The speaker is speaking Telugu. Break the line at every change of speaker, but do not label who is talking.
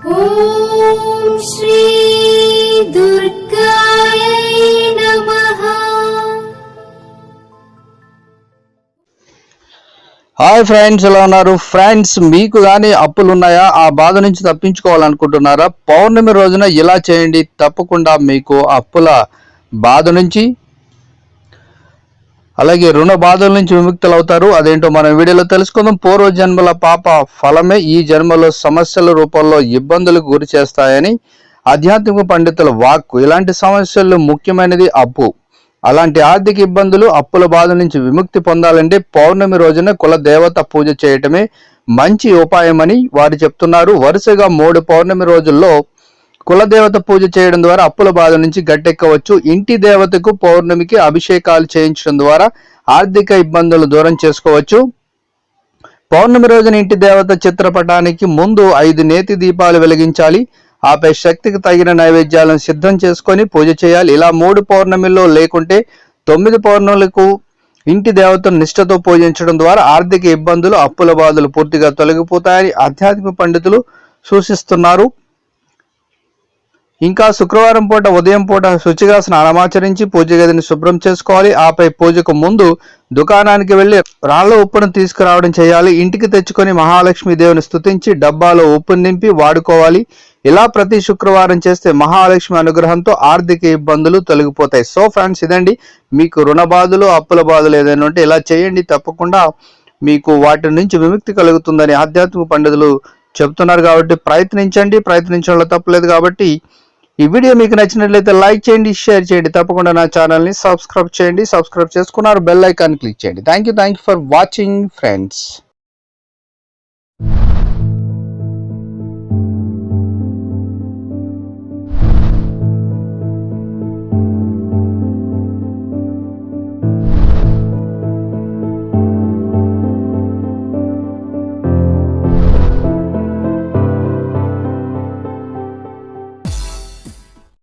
ॐ श्री दुर्गायै नमः
హాయ్ ఫ్రెండ్స్ ఎలా ఉన్నారు ఫ్రెండ్స్ మీకు కానీ అప్పులు ఉన్నాయా ఆ బాధ నుంచి తప్పించుకోవాలనుకుంటున్నారా పౌర్ణమి రోజున ఇలా చేయండి తప్పకుండా మీకు అప్పుల బాధ నుంచి అలాగే రుణ బాధల నుంచి విముక్తులు అవుతారు అదేంటో మనం వీడియోలో తెలుసుకుందాం. పూర్వ జన్మల పాప ఫలమే ఈ జన్మలో సమస్యల రూపంలో ఇబ్బందులకు గురి చేస్తాయని ఆధ్యాత్మిక పండితుల వాక్కు. ఇలాంటి సమస్యలు ముఖ్యమైనది అప్పు. అలాంటి ఆర్థిక ఇబ్బందులు అప్పుల బాధ నుంచి విముక్తి పొందాలంటే పౌర్ణమి రోజున కుల దేవత పూజ చేయటమే మంచి ఉపాయమని వారు చెప్తున్నారు. వరుసగా మూడు పౌర్ణమి రోజుల్లో కులదేవత పూజ చేయడం ద్వారా అప్పుల బాధ నుంచి గట్టెక్కవచ్చు. ఇంటి దేవతకు పౌర్ణమికి అభిషేకాలు చేయించడం ద్వారా ఆర్థిక ఇబ్బందులు దూరం చేసుకోవచ్చు. పౌర్ణమి రోజున ఇంటి దేవత చిత్రపటానికి ముందు ఐదు నేతి దీపాలు వెలిగించాలి. ఆపై శక్తికి తగిన నైవేద్యాలను సిద్ధం చేసుకొని పూజ చేయాలి. ఇలా మూడు పౌర్ణమిల్లో లేకుంటే తొమ్మిది పౌర్ణములకు ఇంటి దేవతను నిష్ఠతో పూజించడం ద్వారా ఆర్థిక ఇబ్బందులు అప్పుల బాధలు పూర్తిగా తొలగిపోతాయని ఆధ్యాత్మిక పండితులు సూచిస్తున్నారు. ఇంకా శుక్రవారం పూట ఉదయం పూట శుచిగా స్నానమాచరించి పూజ గదిని శుభ్రం చేసుకోవాలి. ఆపై పూజకు ముందు దుకాణానికి వెళ్ళి రాళ్ళ ఉప్పును తీసుకురావడం చేయాలి. ఇంటికి తెచ్చుకొని మహాలక్ష్మి దేవుని స్థుతించి డబ్బాలో ఉప్పును నింపి వాడుకోవాలి. ఇలా ప్రతి శుక్రవారం చేస్తే మహాలక్ష్మి అనుగ్రహంతో ఆర్థిక ఇబ్బందులు తొలగిపోతాయి. సో ఫ్రెండ్స్ ఇదండి. మీకు రుణ బాధలు అప్పుల బాధలు ఏదైనా ఉంటే ఇలా చేయండి. తప్పకుండా మీకు వాటి నుంచి విముక్తి కలుగుతుందని ఆధ్యాత్మిక పండితులు చెప్తున్నారు కాబట్టి ప్రయత్నించండి. ప్రయత్నించడంలో తప్పలేదు కాబట్టి ఈ వీడియో మీకు నచ్చినట్లయితే లైక్ చేయండి షేర్ చేయండి. తప్పకుండా నా ఛానల్ని సబ్స్క్రైబ్ చేయండి. సబ్స్క్రైబ్ చేసుకున్నారు బెల్ ఐకాన్ క్లిక్ చేయండి. Thank you thank for watching friends